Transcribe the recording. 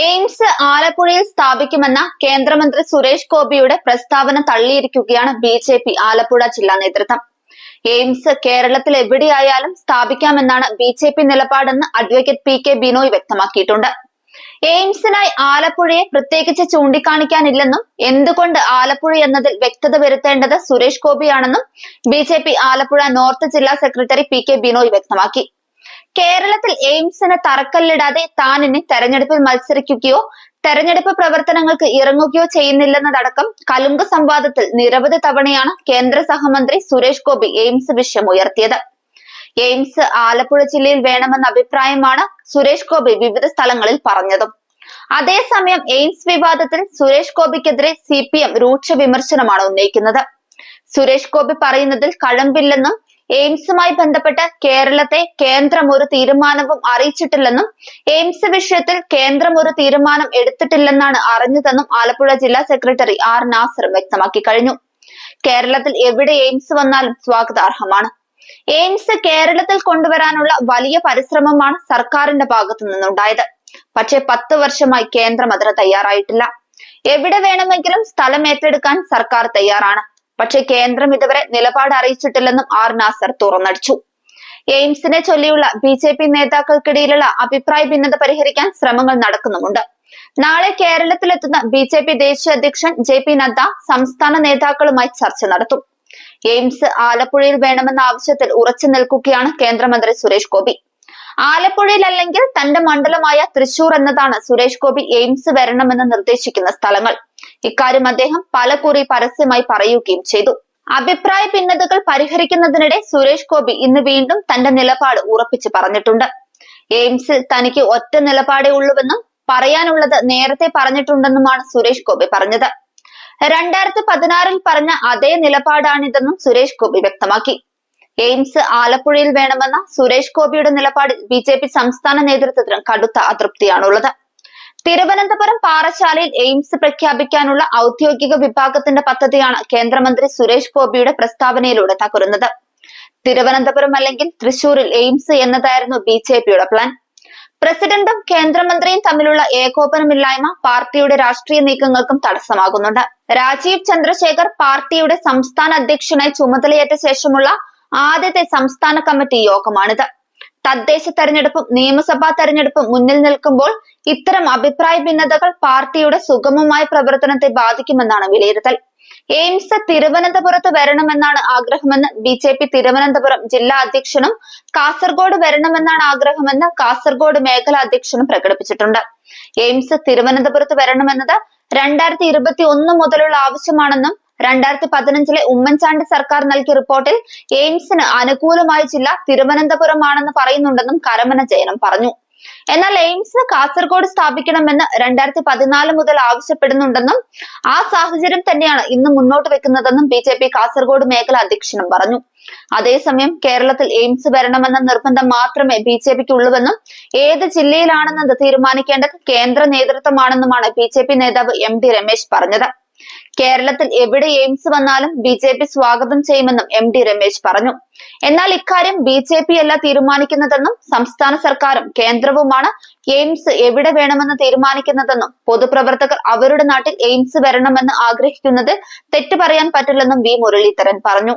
AIIMS ആലപ്പുഴയിൽ സ്ഥാപിക്കുമെന്ന കേന്ദ്രമന്ത്രി സുരേഷ് ഗോപിയുടെ പ്രസ്താവന തള്ളിയിരിക്കുകയാണ് ബി ജെ പി ആലപ്പുഴ ജില്ലാ നേതൃത്വം. എയിംസ് കേരളത്തിൽ എവിടെയായാലും സ്ഥാപിക്കാമെന്നാണ് ബി ജെ പി നിലപാടെന്ന് അഡ്വക്കേറ്റ് പി കെ ബിനോയ് വ്യക്തമാക്കിയിട്ടുണ്ട്. എയിംസിനായി ആലപ്പുഴയെ പ്രത്യേകിച്ച് ചൂണ്ടിക്കാണിക്കാനില്ലെന്നും എന്തുകൊണ്ട് ആലപ്പുഴ എന്നതിൽ വ്യക്തത വരുത്തേണ്ടത് Suresh ഗോപിയാണെന്നും B J P Alappuzha north ജില്ലാ സെക്രട്ടറി പി കെ ബിനോയ് വ്യക്തമാക്കി. കേരളത്തിൽ എയിംസിന് തറക്കല്ലിടാതെ താൻ ഇനി തെരഞ്ഞെടുപ്പിൽ മത്സരിക്കുകയോ തെരഞ്ഞെടുപ്പ് പ്രവർത്തനങ്ങൾക്ക് ഇറങ്ങുകയോ ചെയ്യുന്നില്ലെന്നതടക്കം കലുങ്ക് സംവാദത്തിൽ നിരവധി തവണയാണ് കേന്ദ്ര സഹമന്ത്രി സുരേഷ് ഗോപി എയിംസ് വിഷയം ഉയർത്തിയത് എയിംസ് ആലപ്പുഴ ജില്ലയിൽ വേണമെന്ന അഭിപ്രായമാണ് സുരേഷ് ഗോപി വിവിധ സ്ഥലങ്ങളിൽ പറഞ്ഞതും. അതേസമയം എയിംസ് വിവാദത്തിൽ സുരേഷ് ഗോപിക്കെതിരെ സി പി എം രൂക്ഷ വിമർശനമാണ് ഉന്നയിക്കുന്നത്. സുരേഷ് ഗോപി പറയുന്നതിൽ കഴമ്പില്ലെന്നും എയിംസുമായി ബന്ധപ്പെട്ട് കേരളത്തെ കേന്ദ്രം ഒരു തീരുമാനവും അറിയിച്ചിട്ടില്ലെന്നും എയിംസ് വിഷയത്തിൽ കേന്ദ്രം ഒരു തീരുമാനം എടുത്തിട്ടില്ലെന്നാണ് അറിഞ്ഞതെന്നും ആലപ്പുഴ ജില്ലാ സെക്രട്ടറി ആർ നാസർ വ്യക്തമാക്കി കഴിഞ്ഞു. കേരളത്തിൽ എവിടെ എയിംസ് വന്നാലും സ്വാഗതാർഹമാണ്. എയിംസ് കേരളത്തിൽ കൊണ്ടുവരാനുള്ള വലിയ പരിശ്രമമാണ് സർക്കാരിന്റെ ഭാഗത്തു നിന്നുണ്ടായത്. പക്ഷേ പത്ത് വർഷമായി കേന്ദ്രം അതിന് തയ്യാറായിട്ടില്ല. എവിടെ വേണമെങ്കിലും സ്ഥലം ഏറ്റെടുക്കാൻ സർക്കാർ തയ്യാറാണ്. പക്ഷേ കേന്ദ്രം ഇതുവരെ നിലപാട് അറിയിച്ചിട്ടില്ലെന്നും ആർ നാസർ തുറന്നടിച്ചു. എയിംസിനെ ചൊല്ലിയുള്ള ബി ജെ പി നേതാക്കൾക്കിടയിലുള്ള അഭിപ്രായ ഭിന്നത പരിഹരിക്കാൻ ശ്രമങ്ങൾ നടക്കുന്നുമുണ്ട്. നാളെ കേരളത്തിലെത്തുന്ന ബി ജെ പി ദേശീയ അധ്യക്ഷൻ ജെ പി നദ്ദ സംസ്ഥാന നേതാക്കളുമായി ചർച്ച നടത്തും. എയിംസ് ആലപ്പുഴയിൽ വേണമെന്ന ആവശ്യത്തിൽ ഉറച്ചു നിൽക്കുകയാണ് കേന്ദ്രമന്ത്രി സുരേഷ് ഗോപി. ആലപ്പുഴയിൽ അല്ലെങ്കിൽ തന്റെ മണ്ഡലമായ തൃശൂർ എന്നതാണ് സുരേഷ് ഗോപി എയിംസ് വരണമെന്ന് നിർദ്ദേശിക്കുന്ന സ്ഥലങ്ങൾ. ഇക്കാര്യം അദ്ദേഹം പലകുറി പരസ്യമായി പറയുകയും ചെയ്തു. അഭിപ്രായ ഭിന്നതകൾ പരിഹരിക്കുന്നതിനിടെ സുരേഷ് ഗോപി ഇന്ന് വീണ്ടും തന്റെ നിലപാട് ഉറപ്പിച്ചു പറഞ്ഞിട്ടുണ്ട്. എയിംസിൽ തനിക്ക് ഒറ്റ നിലപാടേ ഉള്ളൂവെന്നും പറയാനുള്ളത് നേരത്തെ പറഞ്ഞിട്ടുണ്ടെന്നുമാണ് സുരേഷ് ഗോപി പറഞ്ഞത്. രണ്ടായിരത്തി പതിനാറിൽ പറഞ്ഞ അതേ നിലപാടാണിതെന്നും സുരേഷ് ഗോപി വ്യക്തമാക്കി. എയിംസ് ആലപ്പുഴയിൽ വേണമെന്ന സുരേഷ് ഗോപിയുടെ നിലപാടിൽ ബി സംസ്ഥാന നേതൃത്വത്തിന് കടുത്ത അതൃപ്തിയാണുള്ളത്. തിരുവനന്തപുരം പാറശാലയിൽ എയിംസ് പ്രഖ്യാപിക്കാനുള്ള ഔദ്യോഗിക വിഭാഗത്തിന്റെ പദ്ധതിയാണ് കേന്ദ്രമന്ത്രി സുരേഷ് ഗോപിയുടെ പ്രസ്താവനയിലൂടെ തകരുന്നത്. തിരുവനന്തപുരം അല്ലെങ്കിൽ തൃശൂരിൽ എയിംസ് എന്നതായിരുന്നു ബി ജെ പിയുടെ പ്ലാൻ. പ്രസിഡന്റും കേന്ദ്രമന്ത്രിയും തമ്മിലുള്ള ഏകോപനമില്ലായ്മ പാർട്ടിയുടെ രാഷ്ട്രീയ നീക്കങ്ങൾക്കും തടസ്സമാകുന്നുണ്ട്. രാജീവ് ചന്ദ്രശേഖർ പാർട്ടിയുടെ സംസ്ഥാന അധ്യക്ഷനായി ചുമതലയേറ്റ ശേഷമുള്ള ആദ്യത്തെ സംസ്ഥാന കമ്മിറ്റി യോഗമാണിത്. തദ്ദേശ തെരഞ്ഞെടുപ്പും നിയമസഭാ തെരഞ്ഞെടുപ്പും മുന്നിൽ നിൽക്കുമ്പോൾ ഇത്തരം അഭിപ്രായ ഭിന്നതകൾ പാർട്ടിയുടെ സുഗമമായ പ്രവർത്തനത്തെ ബാധിക്കുമെന്നാണ് വിലയിരുത്തൽ. എയിംസ് തിരുവനന്തപുരത്ത് വരണമെന്നാണ് ആഗ്രഹമെന്ന് ബി ജെ പി തിരുവനന്തപുരം ജില്ലാ അധ്യക്ഷനും കാസർഗോഡ് വരണമെന്നാണ് ആഗ്രഹമെന്ന് കാസർഗോഡ് മേഖലാ അധ്യക്ഷനും പ്രകടിപ്പിച്ചിട്ടുണ്ട്. എയിംസ് തിരുവനന്തപുരത്ത് വരണമെന്നത് രണ്ടായിരത്തി ഇരുപത്തി ഒന്ന് മുതലുള്ള ആവശ്യമാണെന്നും രണ്ടായിരത്തി പതിനഞ്ചിലെ ഉമ്മൻചാണ്ടി സർക്കാർ നൽകിയ റിപ്പോർട്ടിൽ എയിംസിന് അനുകൂലമായ ജില്ല തിരുവനന്തപുരമാണെന്ന് പറയുന്നുണ്ടെന്നും കരമന ജയനം പറഞ്ഞു. എന്നാൽ എയിംസ് കാസർഗോഡ് സ്ഥാപിക്കണമെന്ന് രണ്ടായിരത്തി പതിനാല് മുതൽ ആവശ്യപ്പെടുന്നുണ്ടെന്നും ആ സാഹചര്യം തന്നെയാണ് ഇന്ന് മുന്നോട്ട് വെക്കുന്നതെന്നും ബി ജെ പി കാസർഗോഡ് മേഖല അധ്യക്ഷനും പറഞ്ഞു. അതേസമയം കേരളത്തിൽ എയിംസ് വരണമെന്ന നിർബന്ധം മാത്രമേ ബി ജെ പിക്ക് ഉള്ളൂവെന്നും ഏത് ജില്ലയിലാണെന്നത് തീരുമാനിക്കേണ്ടത് കേന്ദ്ര നേതൃത്വമാണെന്നുമാണ് ബി ജെ പി നേതാവ് എം ഡി രമേശ് പറഞ്ഞത്. കേരളത്തിൽ എവിടെ എയിംസ് വന്നാലും ബി ജെ പി സ്വാഗതം ചെയ്യുമെന്നും എം ഡി രമേശ് പറഞ്ഞു. എന്നാൽ ഇക്കാര്യം ബി ജെ പി അല്ല തീരുമാനിക്കുന്നതെന്നും സംസ്ഥാന സർക്കാരും കേന്ദ്രവുമാണ് എയിംസ് എവിടെ വേണമെന്ന് തീരുമാനിക്കുന്നതെന്നും പൊതുപ്രവർത്തകർ അവരുടെ നാട്ടിൽ എയിംസ് വരണമെന്ന് ആഗ്രഹിക്കുന്നത് തെറ്റ് പറയാൻ പറ്റില്ലെന്നും വി മുരളീധരൻ പറഞ്ഞു.